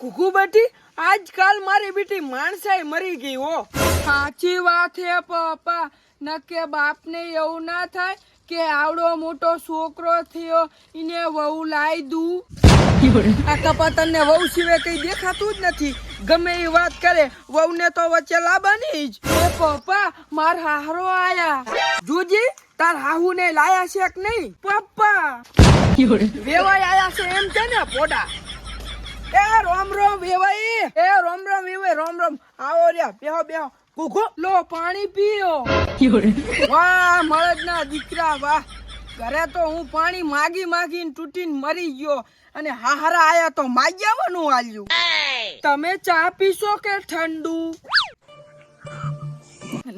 કુકુ બેટી આજકાલ મારી બેટી માણસાઈ મરી ગઈ હો. સાચી વાત હે પપ્પા નકે બાપને એવું ના થાય કે આવડો મોટો છોકરો થયો એને વહુ લાઈ દઉં. આ કપાતનને વહુ સિવાય કઈ દેખાતું જ નથી. ગમે એ વાત કરે વહુને તો વચ્ચે લાવવાની જ. ઓ પપ્પા માર હારો આયા. જોજી તાર હાહુ ને લાયા છે કે નહીં? પપ્પા. વેવાય આયા છે એમ છે ને પોડા. એ રોમ રોમ વેવાઈ એ રોમ રોમ વેવાઈ રોમ રોમ. આવો રે બેહો બેહો. કુકુ લો, પાણી પીઓ. વાહ મળદના દીકરા, વાહ. ઘરે તો હું પાણી માગી માગીને તૂટીને મરી ગયો અને હાહરા આયા તો માગ્યાવાનું આલ્યું. તમે ચા પીશો કે ઠંડુ?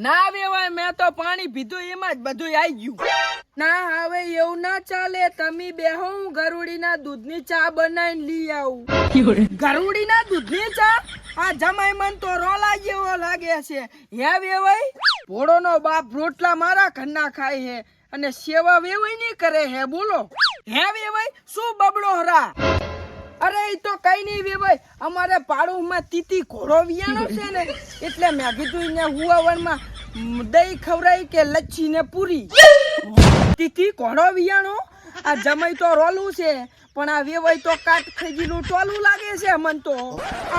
ના વેવાય, મેં તો પાણી પીધું, એમાં જ બધું આવી ગયું. ના, હવે એવું ના ચાલે. તમે બેહો, હું ગરુડીના દૂધની ચા બનાવીને લઈ આવું. ગરુડીના દૂધની ચા? આ જમાઈ મન તો રોલા જેવો લાગે છે. હે વેવાઈ? ભોળોનો બાપ રોટલા મારા ઘરના ખાય હે અને સેવા વેવાઈ ની કરે હે બોલો. હે વેવાઈ, શું બબડો હરા? અરે એ તો કઈ નહીં વેવાઈ. અમારે પાડોમાં તીતી ઘોડો વિયાણો છે ને, એટલે મેં કીધું એને હુવાવરમાં દહીં ખવડાવી કે લચ્છી ને પૂરી. તીતી કોણો વિયાણો? આ જમાઈ તો રોલું છે, પણ આ વેવાઈ તો કાટ ખજીલું ટોલું લાગે છે મન તો.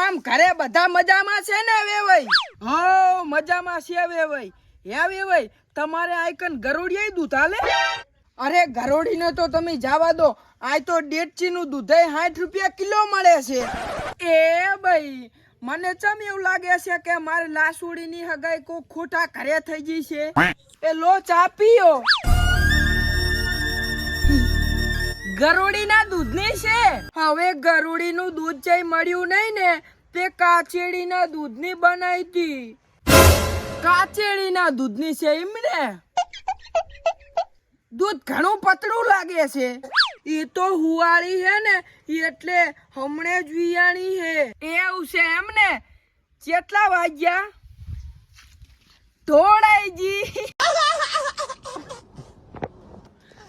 આમ ઘરે બધા મજામાં છે ને વેવાઈ? હો, મજામાં છે વેવાઈ. હે વેવાઈ, તમારે આઈકન ગરોડિયાઈ દૂધ હાલે? અરે ગરોડીને તો તમે જવા દો આ તો દેડચી નું દૂધ સાઠ રૂપિયા કિલો મળે છે. એ ભાઈ, મને ચમ એવું લાગે છે કે મારે લાસુડી ની હગાઈ કો ખોટા ઘરે થઈ ગઈ છે? એ લો ચા પીઓ. ગરોડીના દૂધની છે. હવે ગરોડીનું દૂધ જઈ મળ્યું નહીં ને, તે કાચેડીના દૂધની બનાવી હતી. કાચેડીના દૂધની છે એમને? દૂધ ઘણું પતળું લાગે છે. એ તો હુવાળી છે ને, એટલે હમણે જ વિયાણી છે એવું છે એમને. કેટલા વાગ્યા ઢોળાઈજી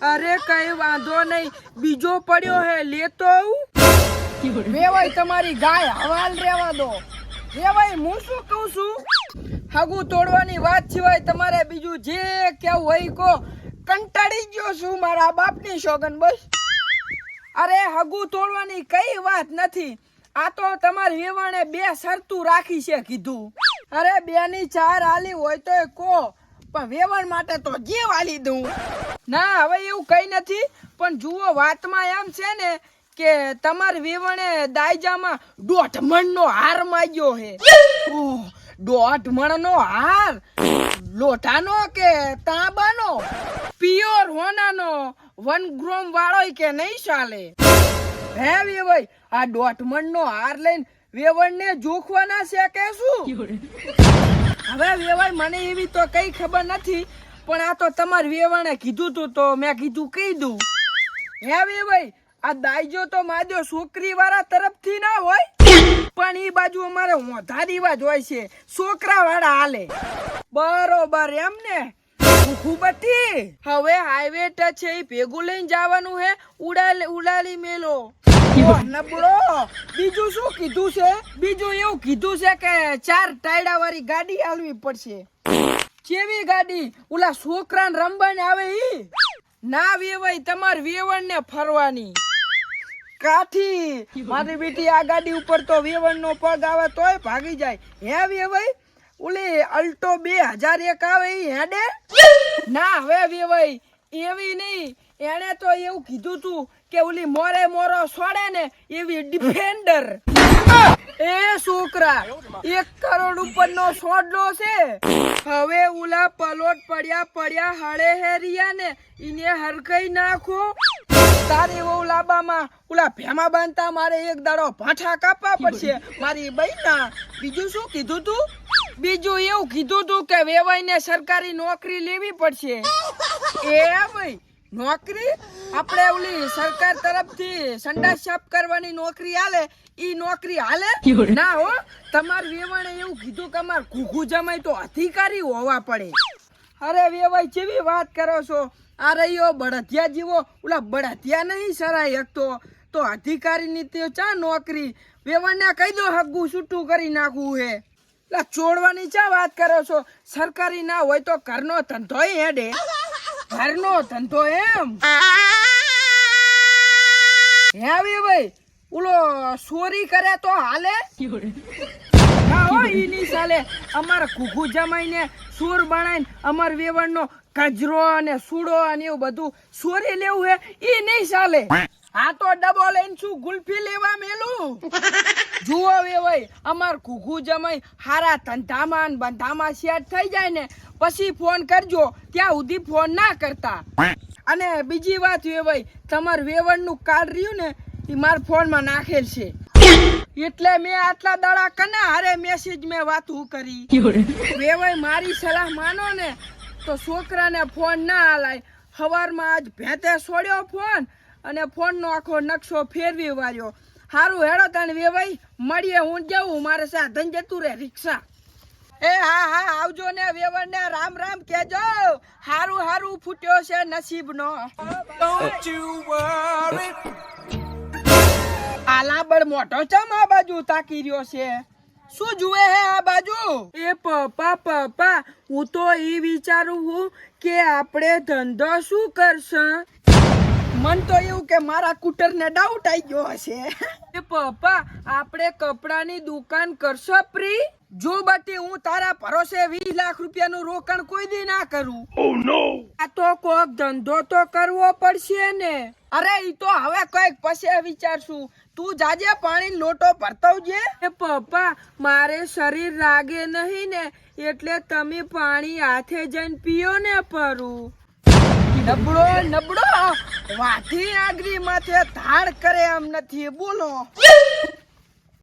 અરે કઈ વાંધો નહીં. બીજો પડ્યો હે, લેતો આવું. વેવાઈ તમારી ગાય, હવાલ રેવા દો. વેવાઈ, હું શું કહું છું? હગુ તોડવાની વાત સિવાય તમારે બીજું જે કેવું હોય કો કંટાળી ગયો છું મારા બાપની સોગન, બસ. અરે હગુ તોડવાની કઈ વાત નથી. આ તો તમારી વેવાણે બે શરતું રાખી છે કીધું. અરે બે ની ચાર આલી હોય તો કો પણ વેવણ માટે તો જે વાલી દઉં. ના હવે એવું કઈ નથી પણ જુઓ વાતમાં એમ છે ને કે તમાર વેવણે દાયજામાં દોઢ મણનો હાર માગ્યો હે દોઢ મણનો હાર? લોટાનો કે તાંબાનો? પ્યોર હોનાનો? વન ગ્રોમ વાળો કે નહીં ચાલે? હે વેવાઈ આ દોઢ મણનો હાર લઈને વેવણને જોખવાના છે કે શું? હવે વેવાય મને એવી તો કઈ ખબર નથી પણ આ તો તમારે વેવાણે કીધું તું તો મેં કીધું કહી દઉં. હે વેવાઈ, આ દાઈજો તો માજો છોકરી વાળા તરફથી ના હોય? પણ ઈ બાજુ અમારે મોઢા રિવાજ હોય છે છોકરા વાળા હાલે. બરોબર એમ ને? ખુબતી હવે હાઈવે ટચ છે ઈ ભેગું લઈને જવાનું હે, ઉડાલ ઉડાલી મેલો. નબળો. બીજું શું કીધું છે? બીજું એવું કીધું છે કે ચાર ટાયડા વાળી ગાડી હાલવી પડશે. કેવી ગાડી? ઓલા છોકરાને રમવાને આવે ઈ? ના વેવાય, તમાર વેવણ ને ફરવાની. કાઠી મારી બેટી આ ગાડી ઉપર તો વેવણ નો પગ આવે તોય ભાગી જાય. હે વેવાય? ઓલી અલ્ટો બે હજાર એક આવે ઈ હેડે? ના હવે વેવાય, એવી નહીં. એણે તો એવું કીધું તું કે ઓલી મોરે મોરો છોડે ને એવી ડિફેન્ડર. એ છોકરા, એક કરોડ ઉપરનો સોડલો છે. હવે ઓલા પલોટ પડ્યા પડ્યા હળે હેરિયા ને એને હરકઈ નાખો. તારી વહુ લાબામાં ઓલા ભેમા બાંધતા મારે એક દાડો ભાઠા કાપવા પડશે. મારી બહેના, બીજું શું કીધું તું? બીજું એવું કીધું તું કે વેવાઈને સરકારી નોકરી લેવી પડશે. એ ભાઈ નોકરી? આપણે ઓલી સરકાર તરફથી સંડાસ સાફ કરવાની નોકરી હાલે ઈ નોકરી હાલે ના હો તમાર વેવાણે એવું કીધું કે અમાર ઘુઘુ જમાય તો અધિકારી હોવા પડે. અરે વેવાય જેવી વાત કરો છો? આ રહ્યો બળદિયા જીવો. ઓલા બળદિયા નહીં સરાય એક તો. તો અધિકારીની તે ચા નોકરી? વેવણને કહી દો હગું છૂટું કરી નાખવું હે. એટલે ચોડવાની ચા વાત કરો છો? સરકારી ના હોય તો ઘરનો ધંધો હેડે. ઘરનો ધંધો એમ. હે ભાઈ ઓલો ચોરી કરે તો હાલે? ના હો ઈ નહીં ચાલે. અમારા ઘુઘુ જમાઈને સૂર બનાવીને અમાર વેવણનો કજરો અને સૂડો અને એવું બધું સોરી લેવું હે ઈ નહીં ચાલે. આ તો ડબો લઈને શું ગુલ્ફી લેવા મેલું? જુઓ વેવાઈ અમાર ઘુઘુ જમાઈ હારા ધંધામાં બંધામાં શેર થઈ જાય ને, પછી ફોન કરજો, ત્યાં સુધી ફોન ના કરતા. અને બીજી વાત વેવાઈ તમાર વેવણનું કાર્ડ રહ્યું ને, એ મારા ફોનમાં નાખેલ છે. એટલે મેં આટલા દાડા કના હારે મેસેજ મેં વાતું કરી. વેવાઈ મારી સલાહ માનો ને, તો છોકરાને ફોન ના હાલાય સવારમાં આજ ભેતે છોડ્યો ફોન, અને ફોનનો આખો નકશો ફેરવી વાળ્યો હારું હેડો તને વેવાઈ મળીએ હું જાઉં મારે સાધન જતું રે રિક્ષા. એ હા હા આવજો ને વેવણ ને રામ રામ કેજો હારું હારું ફૂટ્યો છે નસીબનો. આલાબડ મોટો ચમ આ બાજુ તાકી રહ્યો છે? શું જુએ હે આ બાજુ? એ પપ્પા પપ્પા હું તો એ વિચારું હું કે આપણે ધંધો શું કરશું? મન તો એવું કે મારા કુટર ને ડાઉટ આવી ગયો હશે. પપ્પા આપણે કપડાની દુકાન કરશો પ્રી? જો બટી હું તારા ભરોસે વીસ લાખ રૂપિયાનું રોકાણ કોઈ દી ના કરું. આ તો કોક ધંધો તો કરવો પડશે ને. અરે ઈ તો હવે કંઈક પછી વિચારશું. તું જાજે પાણી લોટો ભરતવજે. એ પપ્પા મારે શરીર રાગે નહીં ને એટલે તમે પાણી હાથે જઈને પીઓ ને પરું. નબળો નબળો. વાથી આગરી માથે ધાડ કરે એમ નથી. બોલો.